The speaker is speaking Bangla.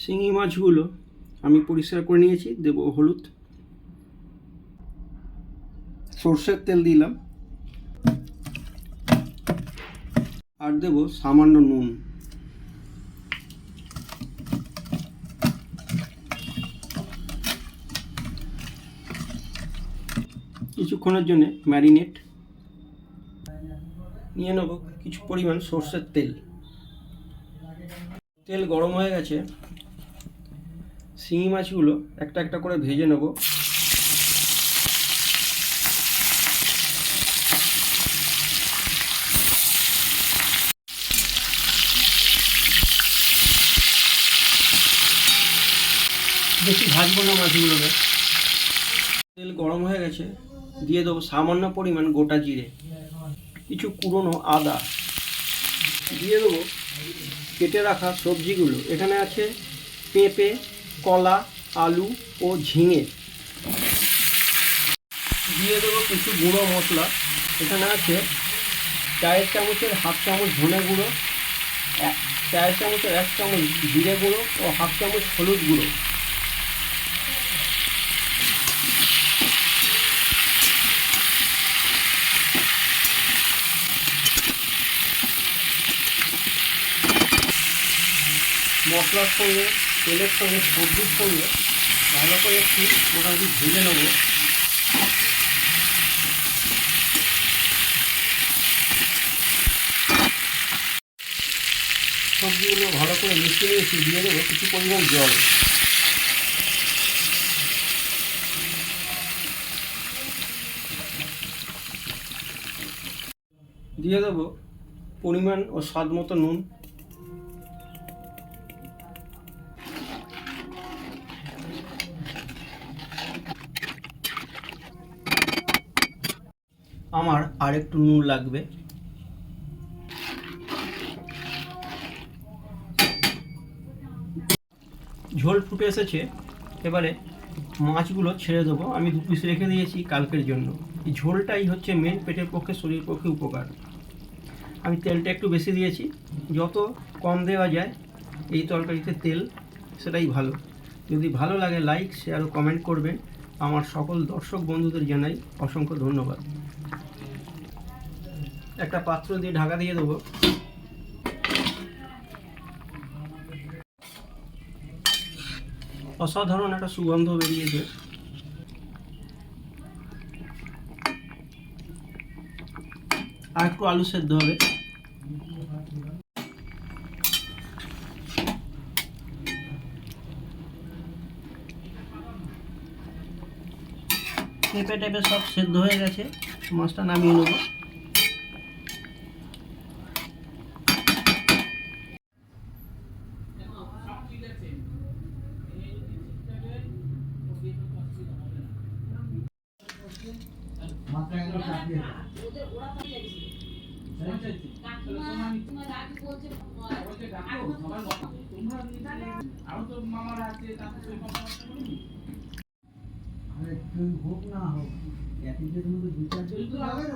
শিঙি মাছগুলো আমি পরিষ্কার করে নিয়েছি, দেব হলুদ। সর্ষের তেল দিলাম। আর দেব সামান্য নুন। কিছুক্ষণের জন্য ম্যারিনেট। নিয়ে নেব কিছু পরিমাণ সর্ষের তেল। তেল গরম হয়ে গেছে। শিঙি মাছগুলো একটা একটা করে ভেজে নেব। বেশি ভাজবো না মাছগুলোকে। তেল গরম হয়ে গেছে, দিয়ে দেবো সামান্য পরিমাণ গোটা জিরে, কিছু কুড়োনো আদা। দিয়ে দেবো কেটে রাখা সবজিগুলো, এখানে আছে পেঁপে কলা, আলু ও ঝিঙে। দিয়ে দেবো কিছু গুঁড়ো মশলা। এখানে আছে চায়ের চামচের হাফ চামচ ধনে গুঁড়ো চায়ের চামচের এক চামচ জিরে গুঁড়ো ও হাফ চামচ হলুদ গুঁড়ো। মশলার সঙ্গে তেলের সঙ্গে সবজির সঙ্গে ভালো করে একটু মোটামুটি ভেজে নেব। সবজিগুলো ভালো করে মিশিয়ে নিয়েছি দিয়ে দেবো কিছু পরিমাণ জল। দিয়ে দেবো পরিমাণ ও স্বাদ মতো নুন। আমার আর একটু নুন লাগবে। ঝোল ফুটে এসেছে। এবারে মাছগুলো ছেড়ে দেবো। আমি দু পিস রেখে দিয়েছি কালকের জন্য। এই ঝোলটাই হচ্ছে মেন পেটের পক্ষে, শরীরের পক্ষে উপকার। আমি তেলটা একটু বেশি দিয়েছি। যত কম দেওয়া যায় এই তরকারিতে তেল, সেটাই ভালো। যদি ভালো লাগে লাইক শেয়ার ও কমেন্ট করবেন। আমার সকল দর্শক বন্ধুদের জানাই অসংখ্য ধন্যবাদ। একটা পাত্র দিয়ে ঢাকা দিয়ে দেবো। অসাধারণ একটা সুগন্ধ বেরিয়েছে। আর একটু আলু সেদ্ধ হবে। পেঁপে টেপে সব সেদ্ধ হয়ে গেছে। মাছটা নামিয়ে নেব আরে তুই হোক না হোক একই যে তুমি দু তো যাবে। না